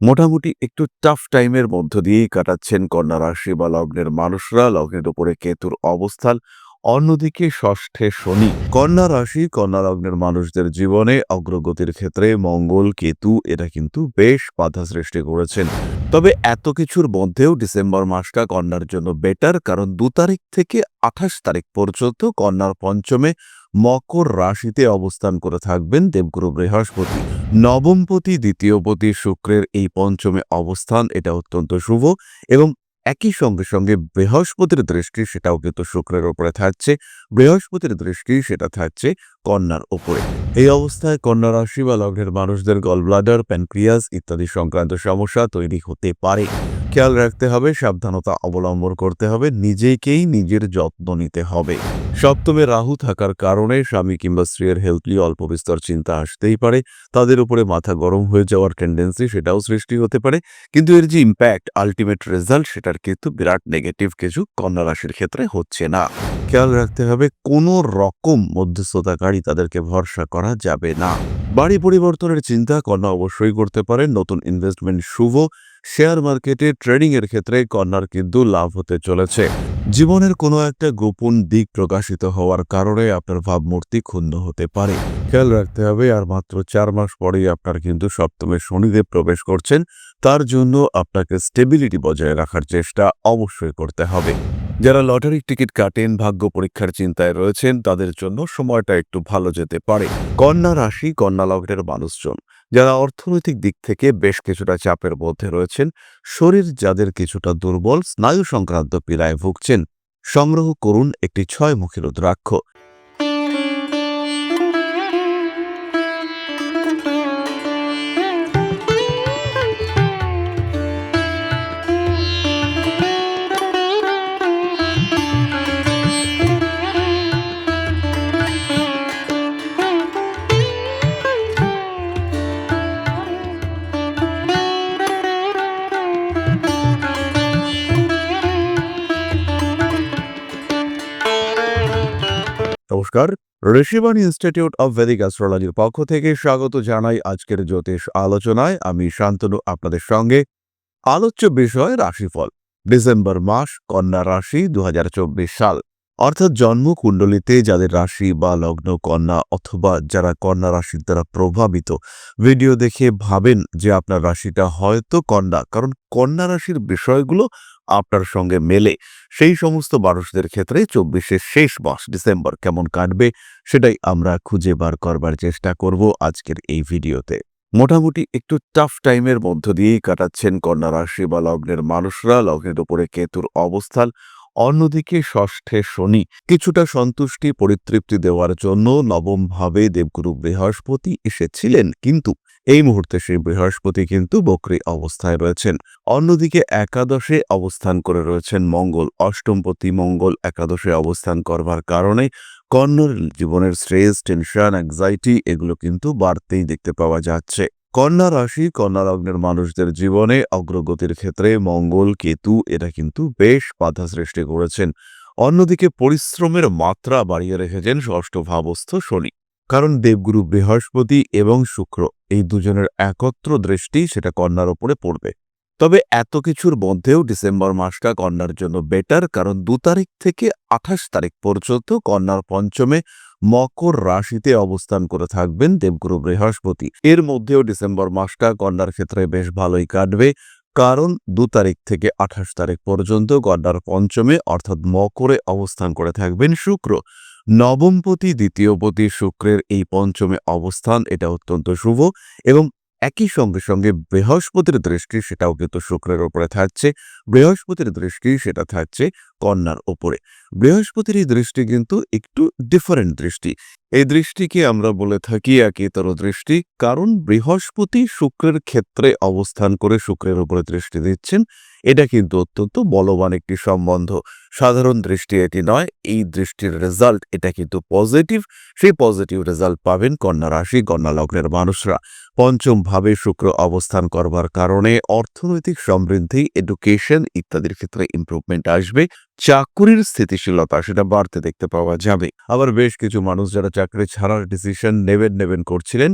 মোটামুটি একটু টাফ টাইমের মধ্য দিয়েই কাটাচ্ছেন কন্যা রাশি বা লগ্নের মানুষরা। লগ্নের উপরে কেতুর অবস্থান, অন্যদিকে ষষ্ঠে শনি। কন্যা রাশি, কন্যা লগ্নের মানুষদের জীবনে অগ্রগতির ক্ষেত্রে মঙ্গল, কেতু এটা কিন্তু বেশ বাধা সৃষ্টি করেছেন। তবে এত কিছুর মধ্যেও ডিসেম্বর মাসটা কন্যার জন্য বেটার কারণ দু তারিখ থেকে আঠাশ তারিখ পর্যন্ত কন্যার পঞ্চমে মকর রাশিতে অবস্থান করে থাকবেন দেবগুরু বৃহস্পতি। নবমপতি, দ্বিতীয়পতি শুক্রের এই পঞ্চমে অবস্থান, এটা অত্যন্ত শুভ এবং একই সঙ্গে সঙ্গে বৃহস্পতির দৃষ্টি সেটাও কিন্তু শুক্রের উপরে থাকছে। বৃহস্পতির দৃষ্টি সেটা থাকছে কন্যার উপরে। এই অবস্থায় কন্যা রাশি বা লগ্নের মানুষদের গলব্লাডার, প্যানক্রিয়াস ইত্যাদি সংক্রান্ত সমস্যা তৈরি হতে পারে। খেয়াল রাখতে হবে, সাবধানতা অবলম্বন করতে হবে, নিজেকেই নিজের যত্ন নিতে হবে। সপ্তমে রাহু থাকার কারণে স্বামী কিংবা স্ত্রীর হেলথ নিয়ে অল্প বিস্তর চিন্তা আসতেই পারে। তাদের উপরে মাথা গরম হয়ে যাওয়ার টেন্ডেন্সি সেটাও সৃষ্টি হতে পারে। কিন্তু এর যে ইম্প্যাক্ট আলটিমেট রেজাল্ট সেটার কিন্তু বিরাট নেগেটিভ কিছু কন্যা রাশির ক্ষেত্রে হচ্ছে না। খেয়াল রাখতে হবে, কোনো রকম মধ্যস্থতাকারী তাদেরকে ভরসা করা যাবে না। বাড়ি পরিবর্তনের চিন্তা, কন্যা অবশ্যই করতে পারেন। নতুন ইনভেস্টমেন্ট শুভ। শেয়ার মার্কেটে ট্রেডিং এর ক্ষেত্রে কন্যার কিন্তু লাভ হতে চলেছে। জীবনের কোনো একটা গোপন দিক প্রকাশিত হওয়ার কারণে আপনার ভাবমূর্তি ক্ষুণ্ণ হতে পারে। খেয়াল রাখতে হবে, আর মাত্র চার মাস পরেই আপনার কিন্তু সপ্তমে শনিদেব প্রবেশ করছেন। তার জন্য আপনাকে স্টেবিলিটি বজায় রাখার চেষ্টা অবশ্যই করতে হবে। যারা লটারির টিকিট কাটেন, ভাগ্য পরীক্ষার চিন্তায় রয়েছেন, তাদের জন্য সময়টা একটু ভালো যেতে পারে। কন্যা রাশি, কন্যা লগ্নের মানুষজন, যারা অর্থনৈতিক দিক থেকে বেশ কিছুটা চাপের মধ্যে রয়েছেন, শরীর যাদের কিছুটা দুর্বল, স্নায়ু সংক্রান্ত পীড়ায় ভুগছেন, সংগ্রহ করুন একটি ছয় ছয়মুখী রুদ্রাক্ষ। নমস্কার। ঋষিবাণী ইনস্টিটিউট অব ভেদিক অ্যাস্ট্রোলজির পক্ষ থেকে স্বাগত জানাই আজকের জ্যোতিষ আলোচনায়। আমি শান্তনু, আপনাদের সঙ্গে। আলোচ্য বিষয় রাশিফল, ডিসেম্বর মাস, কন্যা রাশি দু হাজার চব্বিশ সাল। অর্থাৎ জন্ম জন্মকুণ্ডলিতে যাদের রাশি বা লগ্ন, কন্যা অথবা যারা কন্যা রাশির দ্বারা প্রভাবিত, ভিডিও দেখে ভাবেন যে আপনার রাশিটা হয়তো কন্যা। কারণ কন্যা রাশির বিষয়গুলো আপনার সঙ্গে মেলে। সেই সমস্ত মানুষদের ক্ষেত্রে চব্বিশের শেষ মাস ডিসেম্বর কেমন কাটবে, সেটাই আমরা খুঁজে বার করবার চেষ্টা করব আজকের এই ভিডিওতে। মোটামুটি একটু টাফ টাইমের মধ্য দিয়েই কাটাচ্ছেন কন্যা রাশি বা লগ্নের মানুষরা। লগ্নের উপরে কেতুর অবস্থান, অন্যদিকে ষষ্ঠে শনি। কিছুটা সন্তুষ্টি, পরিতৃপ্তি দেওয়ার জন্য নবম ভাবে দেবগুরু বৃহস্পতি এসেছিলেন, কিন্তু এই মুহূর্তে সেই বৃহস্পতি কিন্তু বক্রী অবস্থায় রয়েছেন। অন্যদিকে একাদশে অবস্থান করে রয়েছেন মঙ্গল, অষ্টমপতি মঙ্গল একাদশে অবস্থান করবার কারণে কন্যার জীবনের স্ট্রেস টেনশন অ্যাংজাইটি এগুলো কিন্তু বাড়তেই দেখতে পাওয়া যাচ্ছে। কন্যা রাশি, কন্যা লগ্নের মানুষদের জীবনে অগ্রগতির ক্ষেত্রে মঙ্গল, কেতু এটা কিন্তু বেশ বাধা সৃষ্টি করেছেন। অন্যদিকে পরিশ্রমের মাত্রা বাড়িয়ে রেখেছেন ষষ্ঠ ভাবস্থ শনি। কারণ দেবগুরু বৃহস্পতি এবং শুক্র এই দুজনের একত্র দৃষ্টি সেটা কন্যার ওপরে পড়বে। তবে এত কিছুর মধ্যেও ডিসেম্বর মাসটা কন্যার জন্য বেটার কারণ দু তারিখ থেকে আঠাশ তারিখ পর্যন্ত কন্যার পঞ্চমে মকর রাশিতে অবস্থান করে থাকবেন দেবগুরু বৃহস্পতি। এর মধ্যেও ডিসেম্বর মাসটা কন্যার ক্ষেত্রে বেশ ভালোই কাটবে, কারণ দু তারিখ থেকে আঠাশ তারিখ পর্যন্ত কন্যার পঞ্চমে অর্থাৎ মকরে অবস্থান করে থাকবেন শুক্র। নবমপতি দ্বিতীয়পতি শুক্রের এই পঞ্চমে অবস্থান, এটা অত্যন্ত শুভ এবং একই সঙ্গে সঙ্গে বৃহস্পতির দৃষ্টি, সেটাও কিন্তু শুক্রের ওপরে থাকছে। বৃহস্পতির দৃষ্টি, সেটা থাকছে কন্যার ওপরে। বৃহস্পতির এই দৃষ্টি কিন্তু একটু ডিফারেন্ট দৃষ্টি। এই দৃষ্টিকে আমরা বলে থাকি একেতর দৃষ্টি, কারণ বৃহস্পতি শুক্রের ক্ষেত্রে অবস্থান করে শুক্রের উপরে দৃষ্টি দিচ্ছেন। এটা কিন্তু অত্যন্ত বলবান একটি সম্বন্ধ। সাধারণ দৃষ্টি এটি নয়, এই দৃষ্টির রেজাল্ট এটা কিন্তু পজিটিভ সেই পজিটিভ রেজাল্ট পাবেন কন্যা রাশি, কন্যা লগ্নের মানুষরা। পঞ্চম ভাবে শুক্র অবস্থান করবার কারণে অর্থনৈতিক সমৃদ্ধি এডুকেশন ইত্যাদির ক্ষেত্রে ইমপ্রুভমেন্ট আসবে। চাকুরির স্থিতিশীলতা সেটা বাড়তে দেখতে পাওয়া যাবে। আবার বেশ কিছু মানুষ যারা চাকরি ছাড়ার ডিসিশন নেবেন নেবেন করছিলেন,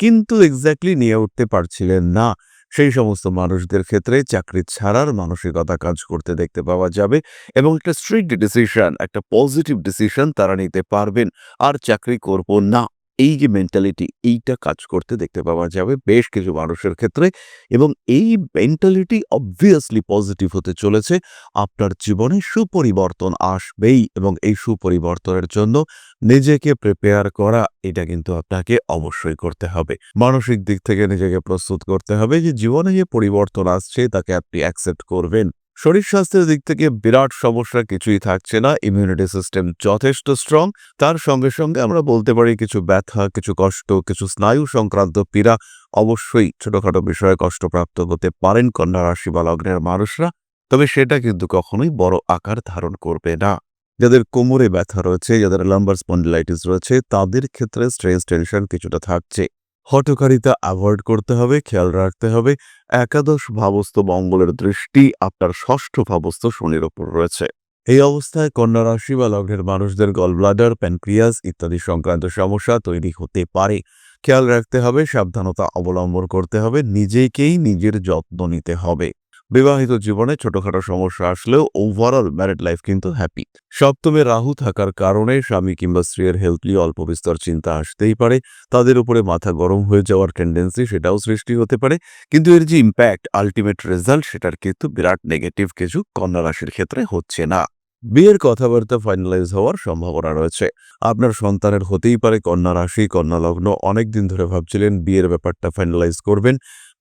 কিন্তু এক্স্যাক্টলি নিয়ে উঠতে পারছিলেন না। সেই সমস্ত মানুষদের ক্ষেত্রে চাকরি ছাড়ার মানসিকতা কাজ করতে দেখতে পাওয়া যাবে এবং একটা স্ট্রিক্ট ডিসিশন একটা পজিটিভ ডিসিশন তারা নিতে পারবেন। আর চাকরি করব না। এই যে মেন্টালিটি এইটা কাজ করতে দেখতে পাওয়া যাবে বেশ কিছু মানুষের ক্ষেত্রে এবং এই মেন্টালিটি অবভিয়াসলি পজিটিভ হতে চলেছে। আপনার জীবনে সুপরিবর্তন আসবেই এবং এই সুপরিবর্তনের জন্য নিজেকে প্রিপেয়ার করা, এটা কিন্তু আপনাকে অবশ্যই করতে হবে। মানসিক দিক থেকে নিজেকে প্রস্তুত করতে হবে যে জীবনে যে পরিবর্তন আসছে, তাকে আপনি অ্যাকসেপ্ট করবেন। শরীর স্বাস্থ্যের দিক থেকে বিরাট সমস্যা কিছুই থাকছে না ইমিউনিটি সিস্টেম যথেষ্ট স্ট্রং তার সঙ্গে সঙ্গে আমরা বলতে পারি কিছু ব্যথা, কিছু কষ্ট, কিছু স্নায়ু সংক্রান্ত পীড়া অবশ্যই ছোটখাটো বিষয়ে কষ্টপ্রাপ্ত হতে পারেন কন্যা রাশি বা লগ্নের মানুষরা, তবে সেটা কিন্তু কখনোই বড় আকার ধারণ করবে না। যাদের কোমরে ব্যথা রয়েছে, যাদের লাম্বার স্পন্ডিলাইটিস রয়েছে, তাদের ক্ষেত্রে স্ট্রেস টেনশন কিছুটা থাকছে। হটকারিতা অ্যাভয়েড করতে হবে, খেয়াল রাখতে হবে। একাদশ ভাবস্থ মঙ্গলের দৃষ্টি আপনার ষষ্ঠ ভাবস্থ শনির ওপর রয়েছে। এই অবস্থায় কন্যা রাশি বা লগ্নের মানুষদের গল ব্লাডার প্যানক্রিয়াস ইত্যাদি সংক্রান্ত সমস্যা তৈরি হতে পারে। খেয়াল রাখতে হবে, সাবধানতা অবলম্বন করতে হবে, নিজেকেই নিজের যত্ন নিতে হবে। বিবাহিত জীবনে ছোটখাটো সমস্যা আসলেও ওভারঅল ম্যারিড লাইফ কিন্তু হ্যাপি সপ্তমে রাহু থাকার কারণে স্বামী কিংবা স্ত্রীর হেলথ নিয়ে অল্প বিস্তর চিন্তা আসতেই পারে। তাদের উপরে মাথা গরম হয়ে যাওয়ার টেন্ডেন্সি সেটাও সৃষ্টি হতে পারে। কিন্তু এর যে ইম্প্যাক্ট আলটিমেট রেজাল্ট সেটার কিন্তু বিরাট নেগেটিভ কিছু কন্যা রাশির ক্ষেত্রে হচ্ছে না। বিয়ের কথাবার্তা ফাইনালাইজ হওয়ার সম্ভাবনা রয়েছে। আপনার সন্তানের হতেই পারে কন্যা রাশি, কন্যা লগ্ন। অনেকদিন ধরে ভাবছিলেন বিয়ের ব্যাপারটা ফাইনালাইজ করবেন।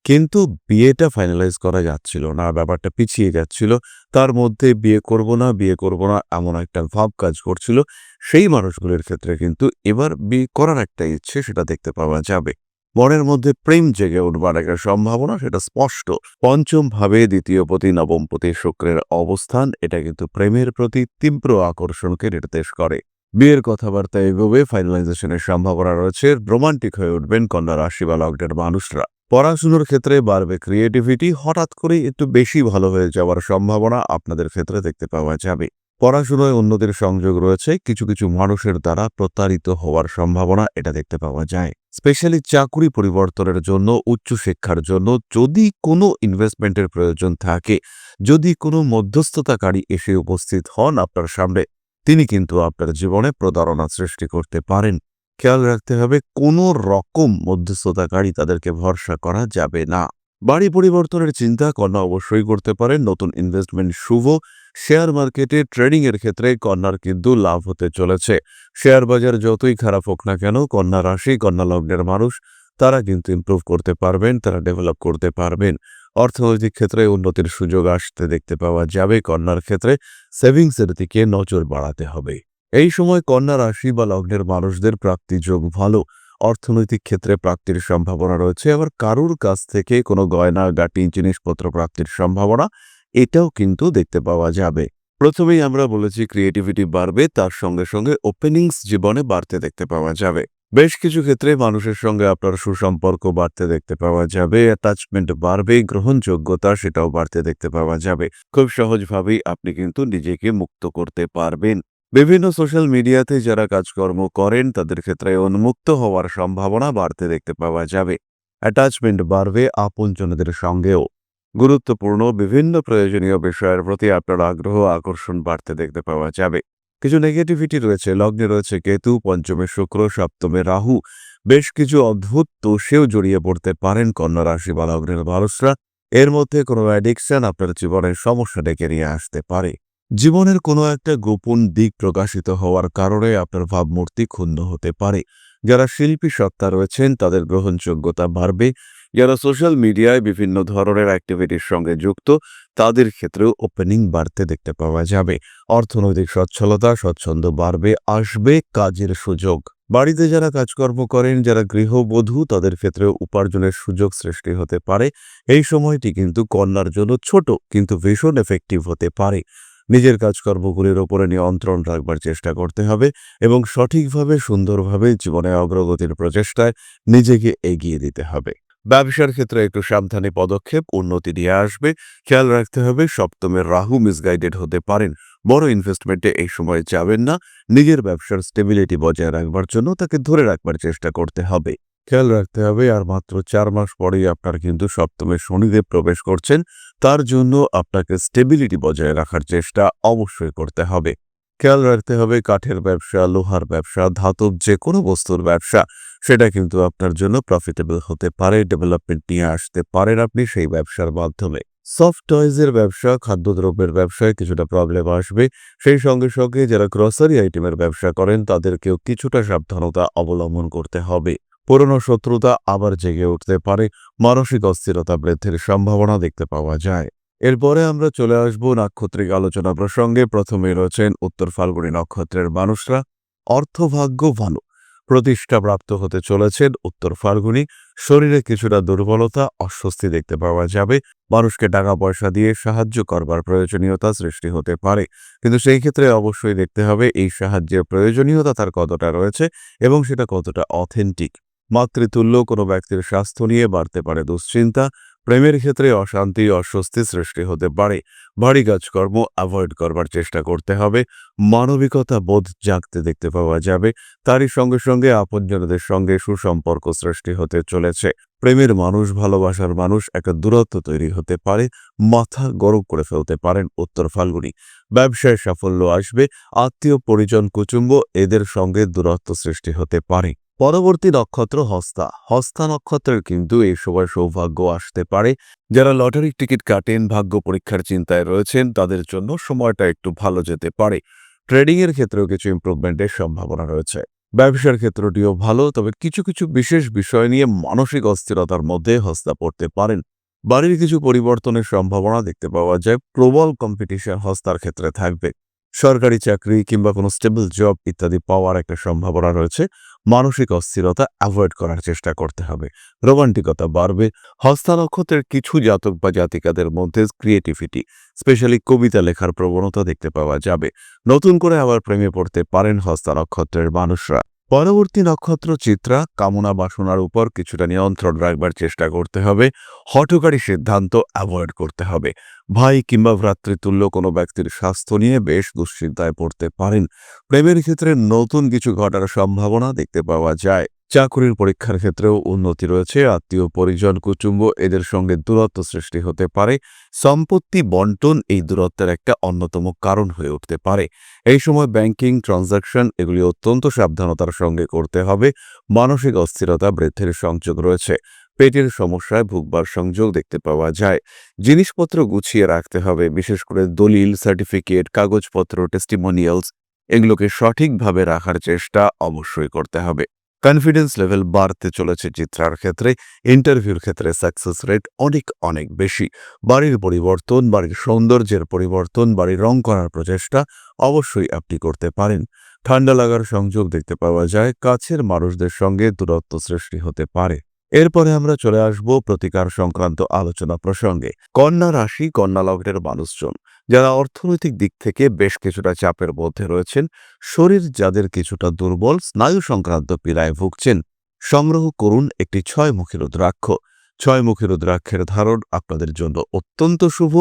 কিন্তু বিয়েটা ফাইনালাইজ করা যাচ্ছিল না, ব্যাপারটা পিছিয়ে যাচ্ছিল। তার মধ্যে বিয়ে করব না, বিয়ে করব না এমন একটা ভাব কাজ করছিল। সেই মানুষগুলোর ক্ষেত্রে কিন্তু এবার বিয়ে করার একটা ইচ্ছে সেটা দেখতে পাওয়া যাবে। মনের মধ্যে প্রেম জেগে উঠবার একটা সম্ভাবনা সেটা স্পষ্ট। পঞ্চম ভাবে দ্বিতীয় পতি, নবম পতি শুক্রের অবস্থান, এটা কিন্তু প্রেমের প্রতি তীব্র আকর্ষণকে নির্দেশ করে। বিয়ের কথাবার্তা এগোবে ফাইনালাইজেশনের সম্ভাবনা রয়েছে রোমান্টিক হয়ে উঠবেন কন্যা রাশি বা লগ্নের মানুষরা। পড়াশুনোর ক্ষেত্রে বাড়বে ক্রিয়েটিভিটি হঠাৎ করেই একটু বেশি ভালো হয়ে যাওয়ার সম্ভাবনা আপনাদের ক্ষেত্রে দেখতে পাওয়া যাবে। পড়াশোনায় উন্নতির সংযোগ রয়েছে, কিছু কিছু মানুষের দ্বারা প্রতারিত হওয়ার সম্ভাবনা এটা দেখতে পাওয়া যায়। স্পেশালি চাকুরি পরিবর্তনের জন্য, উচ্চশিক্ষার জন্য যদি কোনো ইনভেস্টমেন্টের প্রয়োজন থাকে, যদি কোনো মধ্যস্থতাকারী এসে উপস্থিত হন আপনার সামনে, তিনি কিন্তু আপনার জীবনে প্রতারণা সৃষ্টি করতে পারেন। খেয়াল রাখতে হবে, কোনো রকম মধ্যস্থতাকারী তাদেরকে ভরসা করা যাবে না। বাড়ি পরিবর্তনের চিন্তা কন্যা অবশ্যই করতে পারেন। নতুন ইনভেস্টমেন্ট শুভ। শেয়ার মার্কেটে ট্রেডিং এর ক্ষেত্রে কন্যার কিন্তু লাভ হতে চলেছে। শেয়ার বাজার যতই খারাপ হোক না কেন, কন্যা রাশি, কন্যা লগ্নের মানুষ, তারা কিন্তু ইমপ্রুভ করতে পারবেন, তারা ডেভেলপ করতে পারবেন। অর্থনৈতিক ক্ষেত্রে উন্নতির সুযোগ আসতে দেখতে পাওয়া যাবে। কন্যার ক্ষেত্রে সেভিংসের দিকে নজর বাড়াতে হবে। এই সময় কন্যা রাশি বা লগ্নের মানুষদের প্রাপ্তি যোগ ভালো। অর্থনৈতিক ক্ষেত্রে প্রাপ্তির সম্ভাবনা রয়েছে। আবার কারুর কাছ থেকে কোনো গয়না, গাটি, জিনিসপত্র প্রাপ্তির সম্ভাবনা, এটাও কিন্তু দেখতে পাওয়া যাবে। প্রথমেই আমরা বলেছি ক্রিয়েটিভিটি বাড়বে, তার সঙ্গে সঙ্গে ওপেনিংস জীবনে বাড়তে দেখতে পাওয়া যাবে। বেশ কিছু ক্ষেত্রে মানুষের সঙ্গে আপনার সুসম্পর্ক বাড়তে দেখতে পাওয়া যাবে অ্যাটাচমেন্ট বাড়বে, গ্রহণযোগ্যতা সেটাও বাড়তে দেখতে পাওয়া যাবে। খুব সহজভাবেই আপনি কিন্তু নিজেকে মুক্ত করতে পারবেন। বিভিন্ন সোশ্যাল মিডিয়াতে যারা কাজকর্ম করেন, তাদের ক্ষেত্রে উন্মুক্ত হওয়ার সম্ভাবনা বাড়তে দেখতে পাওয়া যাবে। অ্যাটাচমেন্ট বাড়বে আপনজনদের সঙ্গেও। গুরুত্বপূর্ণ বিভিন্ন প্রয়োজনীয় বিষয়ের প্রতি আপনার আগ্রহ আকর্ষণ বাড়তে দেখতে পাওয়া যাবে। কিছু নেগেটিভিটি রয়েছে, লগ্নে রয়েছে কেতু, পঞ্চমে শুক্র, সপ্তমে রাহু। বেশ কিছু অদ্ভুত দোষেও জড়িয়ে পড়তে পারেন কন্যা রাশি বা লগ্নের মানুষরা এর মধ্যে কোনো অ্যাডিকশন আপনার জীবনের সমস্যা ডেকে নিয়ে আসতে পারে। জীবনের কোনো একটা গোপন দিক প্রকাশিত হওয়ার কারণে আপনার ভাবমূর্তি ক্ষুণ্ণ হতে পারে। যারা শিল্পী সত্তা রয়েছেন, তাদের গ্রহণযোগ্যতা বাড়বে। যারা সোশ্যাল মিডিয়ায় বিভিন্ন ধরনের অ্যাক্টিভিটির সঙ্গে যুক্ত, তাদের ক্ষেত্রেও ওপেনিং বাড়তে দেখতে পাওয়া যাবে। অর্থনৈতিক সচ্ছলতা, স্বচ্ছন্দ বাড়বে, আসবে কাজের সুযোগ। বাড়িতে যারা কাজকর্ম করেন, যারা গৃহবধূ, তাদের ক্ষেত্রেও উপার্জনের সুযোগ সৃষ্টি হতে পারে। এই সময়টি কিন্তু কন্যার জন্য ছোট, কিন্তু ভীষণ এফেক্টিভ হতে পারে। নিজের কাজকর্মগুলির ওপরে নিয়ন্ত্রণ রাখবার চেষ্টা করতে হবে এবং সঠিকভাবে, সুন্দরভাবে জীবনে অগ্রগতির প্রচেষ্টায় নিজেকে এগিয়ে দিতে হবে। ব্যবসার ক্ষেত্রে একটু সাবধানী পদক্ষেপ, উন্নতি নিয়ে আসবে। খেয়াল রাখতে হবে সপ্তমের রাহু মিসগাইডেড হতে পারেন। বড় ইনভেস্টমেন্টে এই সময় যাবেন না। নিজের ব্যবসার স্টেবিলিটি বজায় রাখবার জন্য তাকে ধরে রাখবার চেষ্টা করতে হবে। খেয়াল রাখতে হবে। আর মাত্র চার মাস পরেই আপনার কিন্তু সপ্তমে শনিদেব প্রবেশ করছেন। তার জন্য আপনাকে স্টেবিলিটি বজায় রাখার চেষ্টা অবশ্যই করতে হবে। খেয়াল রাখতে হবে কাঠের ব্যবসা, লোহার ব্যবসা, ধাতব যে কোনো বস্তুর ব্যবসা, সেটা কিন্তু আপনার জন্য প্রফিটেবল হতে পারে ডেভেলপমেন্ট নিয়ে আসতে পারেন আপনি সেই ব্যবসার মাধ্যমে। সফট টয়েজের ব্যবসা, খাদ্যদ্রব্যের ব্যবসায় কিছুটা প্রবলেম আসবে। সেই সঙ্গে সঙ্গে যারা গ্রসারি আইটেমের ব্যবসা করেন, তাদেরকেও কিছুটা সাবধানতা অবলম্বন করতে হবে। পুরনো শত্রুতা আবার জেগে উঠতে পারে, মানসিক অস্থিরতা বৃদ্ধির সম্ভাবনা দেখতে পাওয়া যায়। এরপরে আমরা চলে আসব নাক্ষত্রিক আলোচনা প্রসঙ্গে। প্রথমে রয়েছেন উত্তর ফাল্গুনী নক্ষত্রের মানুষরা। অর্থভাগ্য ভালো। প্রতিষ্ঠাপ্রাপ্ত হতে চলেছেন উত্তর ফাল্গুনী। শরীরে কিছুটা দুর্বলতা, অস্বস্তি দেখতে পাওয়া যাবে। মানুষকে টাকা পয়সা দিয়ে সাহায্য করবার প্রয়োজনীয়তা সৃষ্টি হতে পারে। কিন্তু সেই ক্ষেত্রে অবশ্যই দেখতে হবে, এই সাহায্যের প্রয়োজনীয়তা তার কতটা রয়েছে এবং সেটা কতটা অথেন্টিক মাতৃতুল্য কোনো ব্যক্তির স্বাস্থ্য নিয়ে বাড়তে পারে দুশ্চিন্তা, প্রেমের ক্ষেত্রে অশান্তি, অস্বস্তি সৃষ্টি হতে পারে। ভারী কাজকর্ম অ্যাভয়েড করবার চেষ্টা করতে হবে। মানবিকতা বোধ জাগতে দেখতে পাওয়া যাবে। তারই সঙ্গে সঙ্গে আপনজনদের সঙ্গে সুসম্পর্ক সৃষ্টি হতে চলেছে। প্রেমের মানুষ, ভালোবাসার মানুষ একটা দূরত্ব তৈরি হতে পারে। মাথা গরম করে ফেলতে পারেন উত্তর ফাল্গুনি। ব্যবসায় সাফল্য আসবে। আত্মীয়, পরিজন কুচুম্ব এদের সঙ্গে দূরত্ব সৃষ্টি হতে পারে। পরবর্তী নক্ষত্র হস্তা। হস্তা নক্ষত্রের কিন্তু এই সময় সৌভাগ্য আসতে পারে। যারা লটারির টিকিট কাটেন, ভাগ্য পরীক্ষার চিন্তায় রয়েছেন, তাদের জন্য সময়টা একটু ভালো যেতে পারে। ট্রেডিং এর ক্ষেত্রেও কিছু ইমপ্রুভমেন্টের সম্ভাবনা রয়েছে। ব্যবসার ক্ষেত্রটিও ভালো, তবে কিছু কিছু বিশেষ বিষয় নিয়ে মানসিক অস্থিরতার মধ্যে হস্তা পড়তে পারেন। বাড়ির কিছু পরিবর্তনের সম্ভাবনা দেখতে পাওয়া যায়। প্রবল কম্পিটিশন হস্তার ক্ষেত্রে থাকবে। সরকারি চাকরি কিংবা কোনো স্টেবল জব ইত্যাদি পাওয়ার একটা সম্ভাবনা রয়েছে। মানসিক অস্থিরতা অ্যাভয়েড করার চেষ্টা করতে হবে। রোমান্টিকতা বাড়বে হস্তা নক্ষত্রের কিছু জাতক বা জাতিকাদের মধ্যে ক্রিয়েটিভিটি স্পেশালি কবিতা লেখার প্রবণতা দেখতে পাওয়া যাবে। নতুন করে আবার প্রেমে পড়তে পারেন হস্তা নক্ষত্রের মানুষরা। পরবর্তী নক্ষত্র চিত্রা কামনা বাসনার উপর কিছুটা নিয়ন্ত্রণ রাখবার চেষ্টা করতে হবে হটকারী সিদ্ধান্ত অ্যাভয়েড করতে হবে। ভাই কিংবা ভ্রাতৃতুল্য কোনো ব্যক্তির স্বাস্থ্য নিয়ে বেশ দুশ্চিন্তায় পড়তে পারেন। প্রেমের ক্ষেত্রে নতুন কিছু ঘটার সম্ভাবনা দেখতে পাওয়া যায়। চাকুরির পরীক্ষার ক্ষেত্রেও উন্নতি রয়েছে। আত্মীয় পরিজন, কুটুম্ব এদের সঙ্গে দূরত্ব সৃষ্টি হতে পারে। সম্পত্তি বন্টন এই দূরত্বের একটা অন্যতম কারণ হয়ে উঠতে পারে। এই সময় ব্যাংকিং, ট্রানজাকশন এগুলি অত্যন্ত সাবধানতার সঙ্গে করতে হবে। মানসিক অস্থিরতা বৃদ্ধির সংযোগ রয়েছে। পেটের সমস্যায় ভুগবার সংযোগ দেখতে পাওয়া যায়। জিনিসপত্র গুছিয়ে রাখতে হবে, বিশেষ করে দলিল, সার্টিফিকেট, কাগজপত্র টেস্টিমোনিয়ালস এগুলোকে সঠিকভাবে রাখার চেষ্টা অবশ্যই করতে হবে। কনফিডেন্স লেভেল বাড়তে চলেছে চিত্রার ক্ষেত্রে ইন্টারভিউর ক্ষেত্রে সাকসেস রেট অনেক অনেক বেশি। বাড়ির পরিবর্তন, বাড়ির সৌন্দর্যের পরিবর্তন, বাড়ির রং করার প্রচেষ্টা অবশ্যই আপনি করতে পারেন। ঠান্ডা লাগার সংযোগ দেখতে পাওয়া যায়, কাছের মানুষদের সঙ্গে দূরত্ব সৃষ্টি হতে পারে। এরপরে আমরা চলে আসব প্রতিকার সংক্রান্ত আলোচনা প্রসঙ্গে। কন্যা রাশি, কন্যা লগ্নের মানুষজন, যারা অর্থনৈতিক দিক থেকে বেশ কিছুটা চাপের মধ্যে রয়েছেন, শরীর যাদের কিছুটা দুর্বল, স্নায়ু সংক্রান্ত পীড়ায় ভুগছেন, সংগ্রহ করুন একটি ছয়মুখী রুদ্রাক্ষ। ছয়মুখী রুদ্রাক্ষের ধারণ আপনাদের জন্য অত্যন্ত শুভ।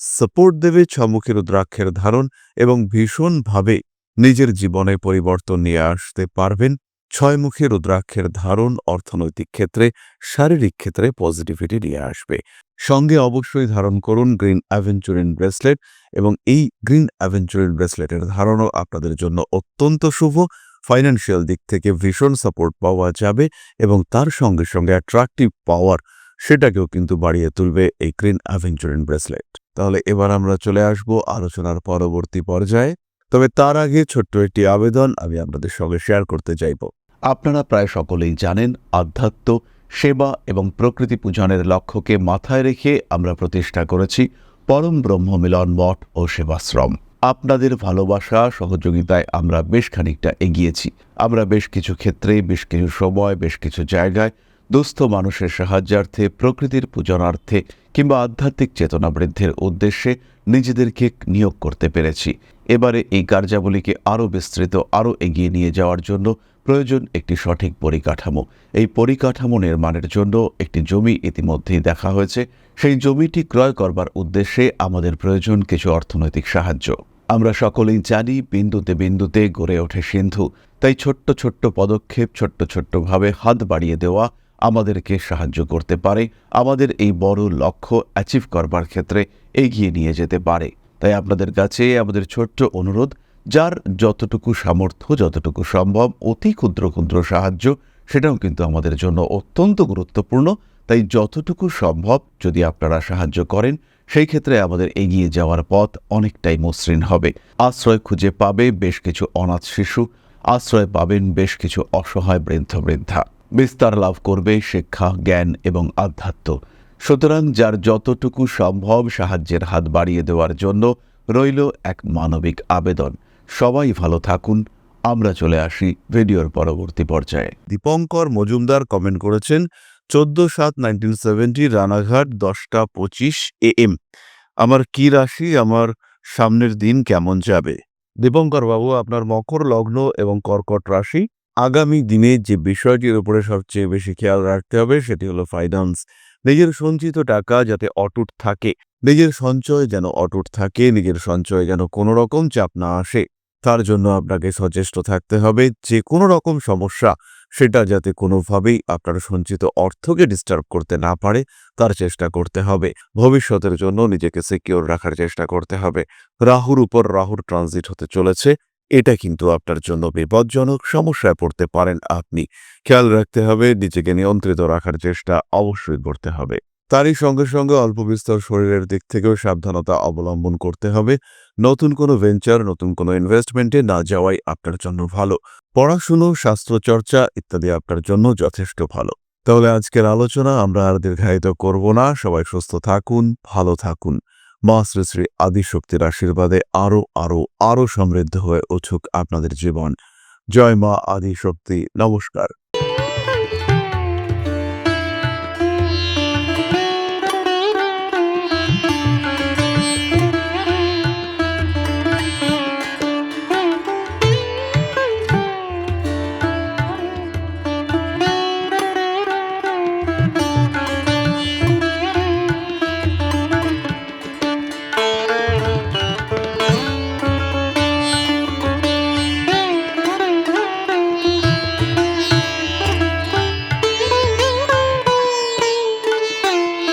সাপোর্ট দেবে ছয়মুখী রুদ্রাক্ষের ধারণ এবং ভীষণভাবে নিজের জীবনে পরিবর্তন নিয়ে আসতে পারবেন। ছয়মুখী রুদ্রাক্ষের ধারণ অর্থনৈতিক ক্ষেত্রে, শারীরিক ক্ষেত্রে পজিটিভিটি নিয়ে আসবে। সঙ্গে অবশ্যই ধারণ করুন গ্রিন অ্যাভেঞ্চুরিন ব্রেসলেট এবং এই গ্রিন অ্যাভেঞ্চুরিন ব্রেসলেটের ধারণও আপনাদের জন্য অত্যন্ত শুভ। ফাইন্যান্সিয়াল দিক থেকে ভীষণ সাপোর্ট পাওয়া যাবে এবং তার সঙ্গে সঙ্গে অ্যাট্রাকটিভ পাওয়ার সেটাকেও কিন্তু বাড়িয়ে তুলবে এই গ্রিন অ্যাভেঞ্চুরিন ব্রেসলেট। তাহলে এবার আমরা চলে আসব আলোচনার পরবর্তী পর্যায়ে। তবে তার আগে ছোট্ট একটি আবেদন আমি আপনাদের সঙ্গে শেয়ার করতে চাইব। আপনারা প্রায় সকলেই জানেন, আধ্যাত্ম, সেবা এবং প্রকৃতি পূজনের লক্ষ্যকে মাথায় রেখে আমরা প্রতিষ্ঠা করেছি পরম ব্রহ্ম মিলন মঠ ও সেবাশ্রম। আপনাদের ভালোবাসা, সহযোগিতায় আমরা বেশ খানিকটা এগিয়েছি। আমরা বেশ কিছু ক্ষেত্রে, বেশ কিছু সময়, বেশ কিছু জায়গায় দুস্থ মানুষের সাহায্যার্থে, প্রকৃতির পূজনার্থে কিংবা আধ্যাত্মিক চেতনা বৃদ্ধির উদ্দেশ্যে নিজেদেরকে নিয়োগ করতে পেরেছি। এবারে এই কার্যাবলীকে আরও বিস্তৃত, আরও এগিয়ে নিয়ে যাওয়ার জন্য প্রয়োজন একটি সঠিক পরিকাঠামো। এই পরিকাঠামো নির্মাণের জন্য একটি জমি ইতিমধ্যেই দেখা হয়েছে। সেই জমিটি ক্রয় করবার উদ্দেশ্যে আমাদের প্রয়োজন কিছু অর্থনৈতিক সাহায্য। আমরা সকলেই জানি, বিন্দুতে বিন্দুতে গড়ে ওঠে সিন্ধু। তাই ছোট্ট ছোট্ট পদক্ষেপ, ছোট্ট ছোট্টভাবে হাত বাড়িয়ে দেওয়া আমাদেরকে সাহায্য করতে পারে। আমাদের এই বড় লক্ষ্য অ্যাচিভ করবার ক্ষেত্রে এগিয়ে নিয়ে যেতে পারে। তাই আপনাদের কাছে আমাদের ছোট্ট অনুরোধ যার যতটুকু সামর্থ্য, যতটুকু সম্ভব অতি ক্ষুদ্র ক্ষুদ্র সাহায্য, সেটাও কিন্তু আমাদের জন্য অত্যন্ত গুরুত্বপূর্ণ। তাই যতটুকু সম্ভব যদি আপনারা সাহায্য করেন, সেই ক্ষেত্রে আমাদের এগিয়ে যাওয়ার পথ অনেকটাই মসৃণ হবে। আশ্রয় খুঁজে পাবে বেশ কিছু অনাথ শিশু, আশ্রয় পাবেন বেশ কিছু অসহায় বৃদ্ধ বৃদ্ধা বিস্তার লাভ করবে শিক্ষা, জ্ঞান এবং আধ্যাত্ম। সুতরাং যার যতটুকু সম্ভব সাহায্যের হাত বাড়িয়ে দেওয়ার জন্য রইল এক মানবিক আবেদন। সবাই ভালো থাকুন। আমরা চলে আসি ভিডিওর পরবর্তী পর্যায়ে। দীপঙ্কর মজুমদার কমেন্ট করেছেন, চোদ্দ সাত নাইনটিন সেভেন্টি রানাঘাট দশটা পঁচিশ এ এম আমার কি রাশি, আমার সামনের দিন কেমন যাবে? দীপঙ্কর বাবু, আপনার মকর লগ্ন এবং কর্কট রাশি, আগামী দিনে যে বিষয়টির উপরে সবচেয়ে বেশি খেয়াল রাখতে হবে সেটি হলো ফাইন্যান্স নিজের সঞ্চিত টাকা যাতে অটুট থাকে। নিজের সঞ্চয় যেন অটুট থাকে, নিজের সঞ্চয় যেন কোনো রকম চাপ না আসে। তার জন্য আপনাকে সচেষ্ট থাকতে হবে। যে কোনো রকম সমস্যা, সেটা যাতে কোনোভাবেই আপনার সঞ্চিত অর্থকে ডিস্টার্ব করতে না পারে, তার চেষ্টা করতে হবে। ভবিষ্যতের জন্য নিজেকে সিকিওর রাখার চেষ্টা করতে হবে। রাহুর উপর রাহুর ট্রানজিট হতে চলেছে। এটা কিন্তু আপনার জন্য বিপজ্জনক, সমস্যায় পড়তে পারেন আপনি। খেয়াল রাখতে হবে, নিজেকে নিয়ন্ত্রিত রাখার চেষ্টা অবশ্যই করতে হবে। তারই সঙ্গে সঙ্গে অল্প বিস্তর শরীরের দিক থেকেও সাবধানতা অবলম্বন করতে হবে। নতুন কোনো ভেঞ্চার নতুন কোনো ইনভেস্টমেন্টে না যাওয়াই আপনার জন্য ভালো। পড়াশুনো শাস্ত্রচর্চা ইত্যাদি আপনার জন্য যথেষ্ট ভালো। তাহলে আজকের আলোচনা আমরা আর দীর্ঘায়িত করব না। সবাই সুস্থ থাকুন, ভালো থাকুন। মা শ্রী শ্রী আদিশক্তির আশীর্বাদে আরও আরও আরও সমৃদ্ধ হয়ে উঠুক আপনাদের জীবন। জয় মা আদিশক্তি। নমস্কার।